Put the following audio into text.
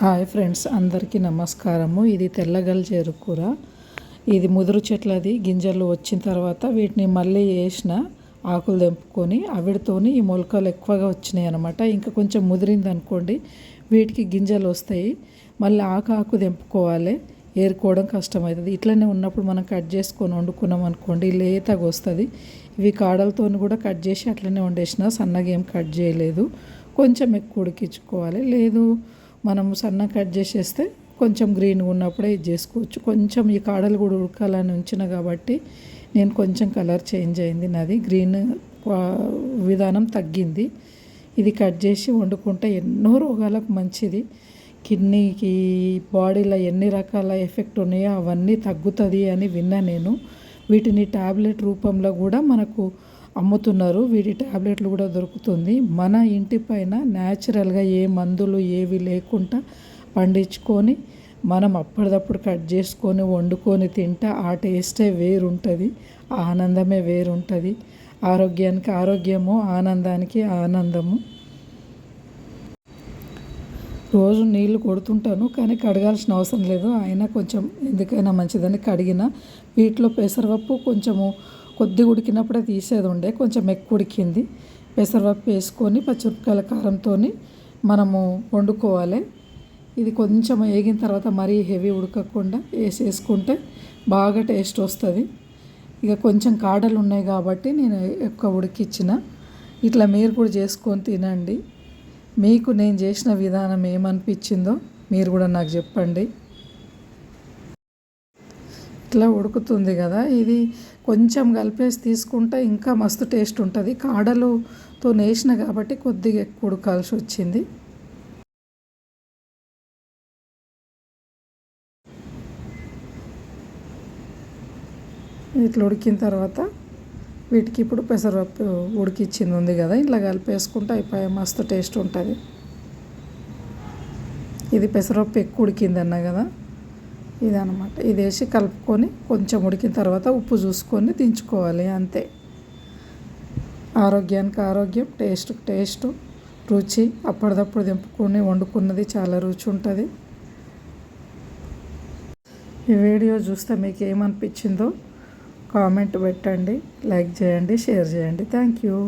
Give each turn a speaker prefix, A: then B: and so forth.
A: Hi friends అందరికీ నమస్కారము. ఇది తెల్లగల్ కూర. ఇది ముదురు చెట్లది. గింజలు వచ్చిన తర్వాత వీటిని మళ్ళీ వేసిన ఆకులు తెంపుకొని అవిడితోని ఈ మొలకలు ఎక్కువగా వచ్చినాయి అనమాట ఇంకా కొంచెం ముదిరింది అనుకోండి వీటికి గింజలు వస్తాయి. మళ్ళీ ఆకు ఆకు తెంపుకోవాలి. ఏరుకోవడం కష్టమవుతుంది. ఇట్లనే ఉన్నప్పుడు మనం కట్ చేసుకొని వండుకున్నాం అనుకోండి లేతగా వస్తుంది. ఇవి కాడలతో కూడా కట్ చేసి అట్లనే వండేసిన సన్నగా ఏం కట్ చేయలేదు. కొంచెం ఎక్కువ ఉడికించుకోవాలి. లేదు మనం సన్న కట్ చేసేస్తే కొంచెం గ్రీన్గా ఉన్నప్పుడే ఇది చేసుకోవచ్చు. కొంచెం ఈ కాడలు కూడా ఉడకాలని ఉంచిన కాబట్టి నేను కొంచెం కలర్ చేంజ్ అయింది నాది. గ్రీన్ విధానం తగ్గింది. ఇది కట్ చేసి వండుకుంటే ఎన్నో రోగాలకు మంచిది. కిడ్నీకి బాడీలో ఎన్ని రకాల ఎఫెక్ట్ ఉన్నాయో అవన్నీ తగ్గుతుంది అని విన్నా నేను. వీటిని ట్యాబ్లెట్ రూపంలో కూడా మనకు అమ్ముతున్నారు. వీటి ట్యాబ్లెట్లు కూడా దొరుకుతుంది. మన ఇంటి పైన న్యాచురల్గా ఏ మందులు ఏవి లేకుండా పండించుకొని మనం అప్పటిదప్పుడు కట్ చేసుకొని వండుకొని తింటే ఆ టేస్టే వేరుంటుంది. ఆనందమే వేరుంటుంది. ఆరోగ్యానికి ఆరోగ్యము ఆనందానికి ఆనందము. రోజు నీళ్ళు కొడుతుంటాను కానీ కడగాల్సిన అవసరం లేదు. అయినా కొంచెం ఎందుకైనా మంచిదని కడిగిన వీటిలో పెసరపప్పు కొంచెము కొద్ది ఉడికినప్పుడే తీసేది ఉండే కొంచెం ఎక్కువ ఉడికింది. పెసరపప్పు వేసుకొని పచ్చిమిరపకాయల కారంతో మనము వండుకోవాలి. ఇది కొంచెం వేగిన తర్వాత మరీ హెవీ ఉడకకుండా వేసేసుకుంటే బాగా టేస్ట్ వస్తుంది. ఇక కొంచెం కాడలు ఉన్నాయి కాబట్టి నేను ఎక్కువ ఉడికిచ్చిన. ఇట్లా మీరు కూడా చేసుకొని తినండి. మీకు నేను చేసిన విధానం ఏమనిపించిందో మీరు కూడా నాకు చెప్పండి. ఇట్లా ఉడుకుతుంది కదా. ఇది కొంచెం కలిపేసి తీసుకుంటే ఇంకా మస్తు టేస్ట్ ఉంటుంది. కాడలుతో నేసిన కాబట్టి కొద్దిగా ఎక్కువ ఉడకాల్సి వచ్చింది. ఇట్లా ఉడికిన తర్వాత వీటికి ఇప్పుడు పెసరపప్పు ఉడికిచ్చింది ఉంది కదా. ఇట్లా కలిపేసుకుంటే అయిపోయి మస్తు టేస్ట్ ఉంటుంది. ఇది పెసరపప్పు ఎక్కువ ఉడికిందన్న కదా. ఇదనమాట ఇది వేసి కలుపుకొని కొంచెం ఉడికిన తర్వాత ఉప్పు చూసుకొని దించుకోవాలి అంతే. ఆరోగ్యానికి ఆరోగ్యం టేస్ట్ టేస్ట్ రుచి అప్పటిదప్పుడు దింపుకొని వండుకున్నది చాలా రుచి ఉంటుంది ఈ వీడియో చూస్తే మీకు ఏమనిపించిందో కామెంట్ పెట్టండి లైక్ చేయండి షేర్ చేయండి. Thank you.